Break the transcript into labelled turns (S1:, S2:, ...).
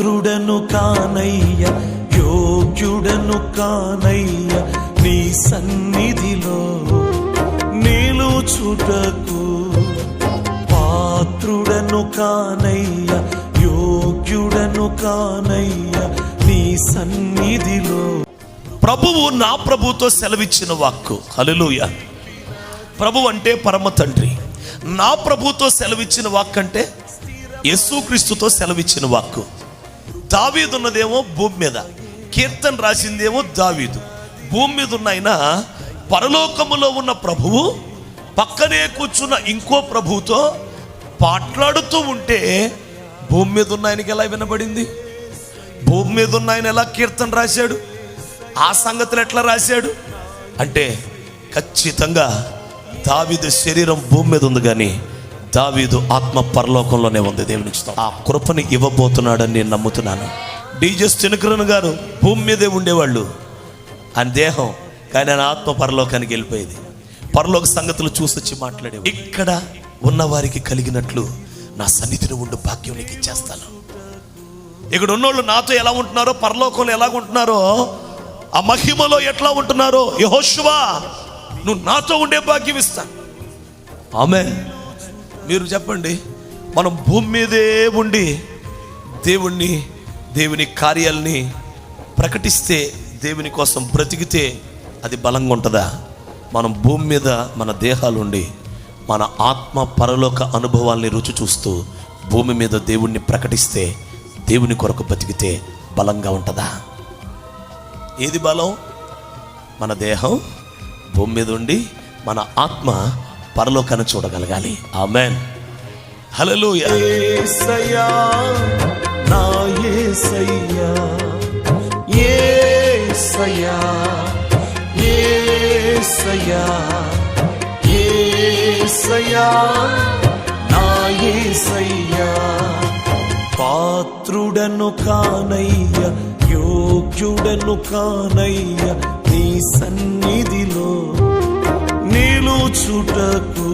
S1: పాత్రుడను కానయ్య యోగ్యుడను కానయ్య నీ సన్నిధిలో నిలుచుటకు పాత్రుడను కానయ్య యోగ్యుడను కానయ్య నీ సన్నిధిలో. ప్రభువు నా ప్రభుతో సెలవిచ్చిన వాక్కు. హలలుయ ప్రభు అంటే పరమ తండ్రి. నా ప్రభుతో సెలవిచ్చిన వాక్ అంటే యేసుక్రీస్తుతో సెలవిచ్చిన వాక్కు. దావీదు ఉన్నదేమో భూమి మీద. కీర్తన రాసిందేమో దావీదు. భూమి మీద ఉన్న ఆయన పరలోకములో ఉన్న ప్రభువు పక్కనే కూర్చున్న ఇంకో ప్రభువుతో పాట్లాడుతూ ఉంటే భూమి మీద ఉన్న ఆయనకి ఎలా వినబడింది? భూమి మీద ఉన్న ఆయన ఎలా కీర్తన రాశాడు? ఆ సంగతులు ఎట్లా రాశాడు? అంటే ఖచ్చితంగా దావీదు శరీరం భూమి మీద ఉంది కానీ దావీదు ఆత్మ పరలోకంలోనే ఉంది. దేవునికి ఆ కృపని ఇవ్వబోతున్నాడని నేను నమ్ముతున్నాను. డీజెస్ చెనుకరన్ గారు భూమి మీదే ఉండేవాళ్ళు. ఆయన దేహం కానీ ఆయన ఆత్మ పరలోకానికి వెళ్ళిపోయేది. పరలోక సంగతులు చూసొచ్చి మాట్లాడేవి ఇక్కడ ఉన్నవారికి కలిగినట్లు నా సన్నిధిని ఉండు భాగ్యం నీకు ఇచ్చేస్తాను. ఇక్కడ ఉన్నోళ్ళు నాతో ఎలా ఉంటున్నారో పరలోకంలో ఎలా ఉంటున్నారో ఆ మహిమలో ఎట్లా ఉంటున్నారో యహోశువా నువ్వు నాతో ఉండే భాగ్యం ఇస్తా ఆమె మీరు చెప్పండి మనం భూమి మీదే ఉండి దేవుణ్ణి దేవుని కార్యాలని ప్రకటిస్తే దేవుని కోసం బ్రతికితే అది బలంగా ఉంటుందా? మనం భూమి మీద మన దేహాలు ఉండి మన ఆత్మ పరలోక అనుభవాల్ని రుచి చూస్తూ భూమి మీద దేవుణ్ణి ప్రకటిస్తే దేవుని కొరకు బతికితే బలంగా ఉంటుందా? ఏది బలం? మన దేహం భూమి మీద ఉండి మన ఆత్మ పరలోకాన్ని చూడగలగాలి. ఆమెన్. హలో పాత్రుడను కానయ్య యోగ్యుడను కానయ్య నీ సన్నిధిలో చూచుటకు